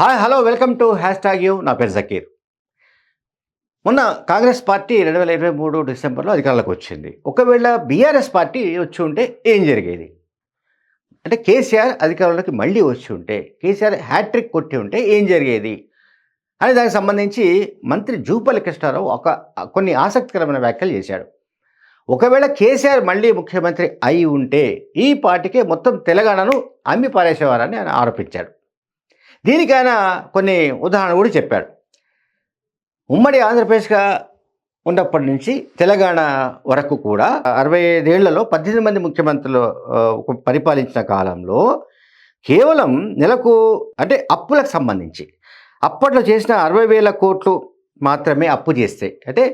Hi hello welcome to hashtag U నా పేరు జకీర్. మొన్న కాంగ్రెస్ పార్టీ రెండు వేల ఇరవై మూడు డిసెంబర్లో అధికారంలోకి వచ్చింది. ఒకవేళ బీఆర్ఎస్ పార్టీ వచ్చి ఉంటే ఏం జరిగేది? అంటే కేసీఆర్ అధికారంలోకి మళ్ళీ వచ్చి ఉంటే కేసీఆర్ హ్యాట్రిక్ కొట్టి ఉంటే ఏం జరిగేది? అని దానికి సంబంధించి మంత్రి జూపల్లి కృష్ణారావు ఒక కొన్ని ఆసక్తికరమైన వ్యాఖ్యలు చేశాడు. ఒకవేళ కేసీఆర్ మళ్ళీ ముఖ్యమంత్రి అయి ఉంటే ఈ పార్టీకే మొత్తం తెలంగాణను అమ్మి పారేసేవారని ఆయన ఆరోపించాడు. దీనికి ఆయన కొన్ని ఉదాహరణ కూడా చెప్పాడు. ఉమ్మడి ఆంధ్రప్రదేశ్గా ఉన్నప్పటి నుంచి తెలంగాణ వరకు కూడా అరవై ఐదేళ్ళలో పద్దెనిమిది మంది ముఖ్యమంత్రులు పరిపాలించిన కాలంలో కేవలం నెలకు అంటే అప్పులకు సంబంధించి అప్పట్లో చేసిన అరవై వేల కోట్లు మాత్రమే అప్పు చేస్తే అంటే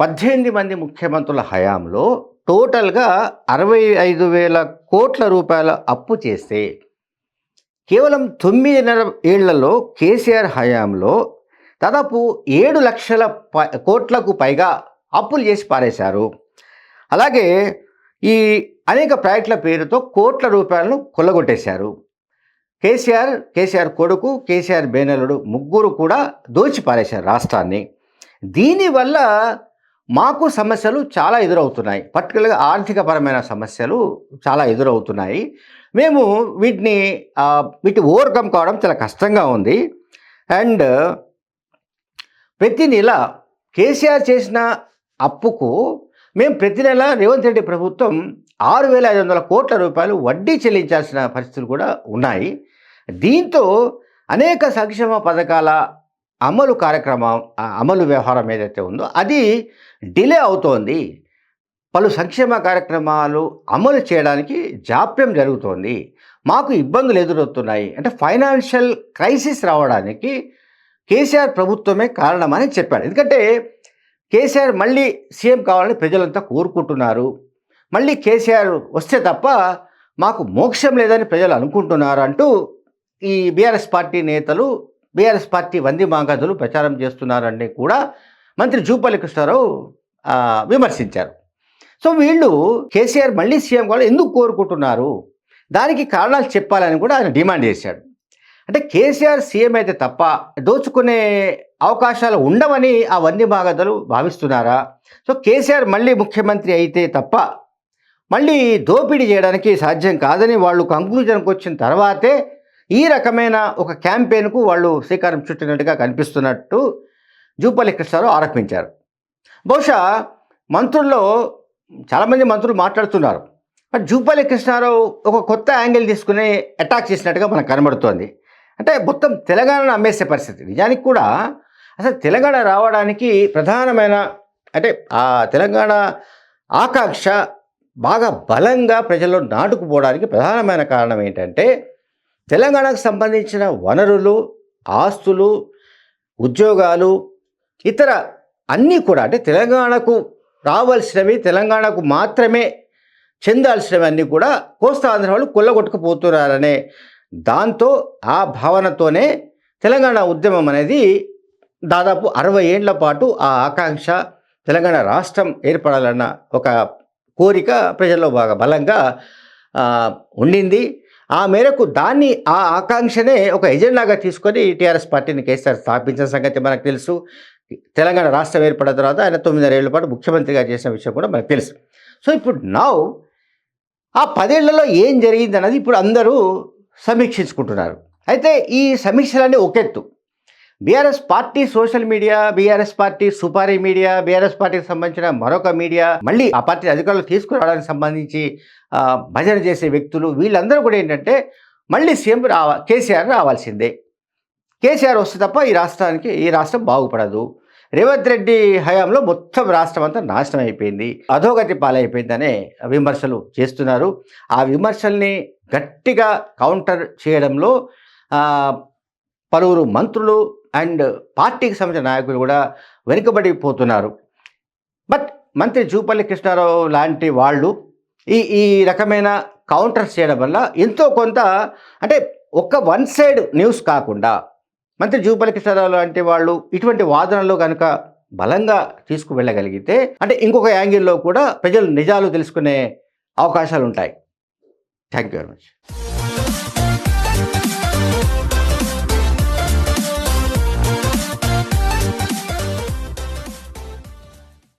పద్దెనిమిది మంది ముఖ్యమంత్రుల హయాంలో టోటల్గా అరవై ఐదు వేల కోట్ల రూపాయల అప్పు చేస్తే కేవలం తొమ్మిదిన్నర ఏళ్ళలో కేసీఆర్ హయాంలో దాదాపు ఏడు లక్షల ప కోట్లకు పైగా అప్పులు చేసి పారేశారు. అలాగే ఈ అనేక ప్రాజెక్టుల పేరుతో కోట్ల రూపాయలను కొల్లగొట్టేశారు. కేసీఆర్ కేసీఆర్ కొడుకు కేసీఆర్ బేనలుడు ముగ్గురు కూడా దోచి పారేశారు రాష్ట్రాన్ని. దీనివల్ల మాకు సమస్యలు చాలా ఎదురవుతున్నాయి. పర్టికులర్గా ఆర్థికపరమైన సమస్యలు చాలా ఎదురవుతున్నాయి. మేము వీటిని వీటి ఓవర్కమ్ కావడం చాలా కష్టంగా ఉంది. అండ్ ప్రతి నెల కేసీఆర్ చేసిన అప్పుకు మేము ప్రతి నెల రేవంత్ రెడ్డి ప్రభుత్వం ఆరు వేల ఐదు వందల కోట్ల రూపాయలు వడ్డీ చెల్లించాల్సిన పరిస్థితులు కూడా ఉన్నాయి. దీంతో అనేక సంక్షేమ పథకాల అమలు కార్యక్రమం అమలు వ్యవహారం ఏదైతే ఉందో అది డిలే అవుతోంది. పలు సంక్షేమ కార్యక్రమాలు అమలు చేయడానికి జాప్యం జరుగుతోంది. మాకు ఇబ్బందులు ఎదురవుతున్నాయి. అంటే ఫైనాన్షియల్ క్రైసిస్ రావడానికి కేసీఆర్ ప్రభుత్వమే కారణమని చెప్పాడు ఎందుకంటే కేసీఆర్ మళ్ళీ సీఎం కావాలని ప్రజలంతా కోరుకుంటున్నారు. మళ్ళీ కేసీఆర్ వస్తే తప్ప మాకు మోక్షం లేదని ప్రజలు అనుకుంటున్నారు అంటూ ఈ బీఆర్ఎస్ పార్టీ నేతలు బీఆర్ఎస్ పార్టీ వంది మాగదులు ప్రచారం చేస్తున్నారని కూడా మంత్రి జూపల్లి కృష్ణారావు విమర్శించారు. సో వీళ్ళు కేసీఆర్ మళ్ళీ సీఎం కావాలని ఎందుకు కోరుకుంటున్నారు? దానికి కారణాలు చెప్పాలని కూడా ఆయన డిమాండ్ చేశాడు. అంటే కేసీఆర్ సీఎం అయితే తప్ప దోచుకునే అవకాశాలు ఉండవని ఆ వంది భాగతలు భావిస్తున్నారా? సో కేసీఆర్ మళ్ళీ ముఖ్యమంత్రి అయితే తప్ప మళ్ళీ దోపిడీ చేయడానికి సాధ్యం కాదని వాళ్ళు కంక్లూజన్కి వచ్చిన తర్వాతే ఈ రకమైన ఒక క్యాంపెయిన్కు వాళ్ళు శ్రీకారం చుట్టినట్టుగా కనిపిస్తున్నట్టు జూపల్లి కృష్ణారావు ఆరోపించారు. బహుశా మంత్రుల్లో చాలామంది మంత్రులు మాట్లాడుతున్నారు. బట్ జూపల్లి కృష్ణారావు ఒక కొత్త యాంగిల్ తీసుకుని అటాక్ చేసినట్టుగా మనకు కనబడుతోంది. అంటే మొత్తం తెలంగాణను అమ్మేసే పరిస్థితి. నిజానికి కూడా అసలు తెలంగాణ రావడానికి ప్రధానమైన అంటే ఆ తెలంగాణ ఆకాంక్ష బాగా బలంగా ప్రజల్లో నాటుకుపోవడానికి ప్రధానమైన కారణం ఏంటంటే తెలంగాణకు సంబంధించిన వనరులు ఆస్తులు ఉద్యోగాలు ఇతర అన్నీ కూడా అంటే తెలంగాణకు రావాల్సినవి తెలంగాణకు మాత్రమే చెందాల్సినవి అన్నీ కూడా కోస్తా ఆంధ్ర వాళ్ళు కొల్లగొట్టుకుపోతున్నారనే దాంతో ఆ భావనతోనే తెలంగాణ ఉద్యమం అనేది దాదాపు అరవై ఏండ్ల పాటు ఆ ఆకాంక్ష తెలంగాణ రాష్ట్రం ఏర్పడాలన్న ఒక కోరిక ప్రజల్లో బాగా బలంగా ఉండింది. ఆ మేరకు దాన్ని ఆ ఆకాంక్షనే ఒక ఎజెండాగా తీసుకొని టీఆర్ఎస్ పార్టీని కేసీఆర్ స్థాపించిన సంగతి మనకు తెలుసు. తెలంగాణ రాష్ట్రం ఏర్పడిన తర్వాత ఆయన తొమ్మిదిన్నర పాటు ముఖ్యమంత్రిగా చేసిన విషయం కూడా మనకు తెలుసు. సో ఇప్పుడు నౌ ఆ పదేళ్ళలో ఏం జరిగింది అన్నది ఇప్పుడు అందరూ సమీక్షించుకుంటున్నారు. అయితే ఈ సమీక్షలన్నీ ఒకెత్తు. BRS party social media BRS party supari media BRS పార్టీకి సంబంధించిన మరొక మీడియా. మళ్ళీ ఆ పార్టీ అధికారులు తీసుకురావడానికి సంబంధించి భజన చేసే వ్యక్తులు. వీళ్ళందరూ కూడా ఏంటంటే మళ్ళీ సీఎం రావా కేసీఆర్ రావాల్సిందే. కేసీఆర్ వస్తే తప్ప ఈ రాష్ట్రానికి ఈ రాష్ట్రం బాగుపడదు. రేవంత్ రెడ్డి హయాంలో మొత్తం రాష్ట్రం అంతా నాశనం అయిపోయింది. అధోగతి పాలైపోయిందనే విమర్శలు చేస్తున్నారు. ఆ విమర్శల్ని గట్టిగా కౌంటర్ చేయడంలో పలువురు మంత్రులు అండ్ పార్టీకి సంబంధించిన నాయకులు కూడా వెనుకబడిపోతున్నారు. బట్ మంత్రి జూపల్లి కృష్ణారావు లాంటి వాళ్ళు ఈ ఈ రకమైన కౌంటర్స్ చేయడం వల్ల ఎంతో కొంత అంటే ఒక వన్ సైడ్ న్యూస్ కాకుండా మంత్రి జూపల్లి కృష్ణారావు లాంటి వాళ్ళు ఇటువంటి వాదనలు కనుక బలంగా తీసుకువెళ్ళగలిగితే అంటే ఇంకొక యాంగిల్లో కూడా ప్రజలు నిజాలు తెలుసుకునే అవకాశాలు ఉంటాయి థ్యాంక్ యూ వెరీ మచ్.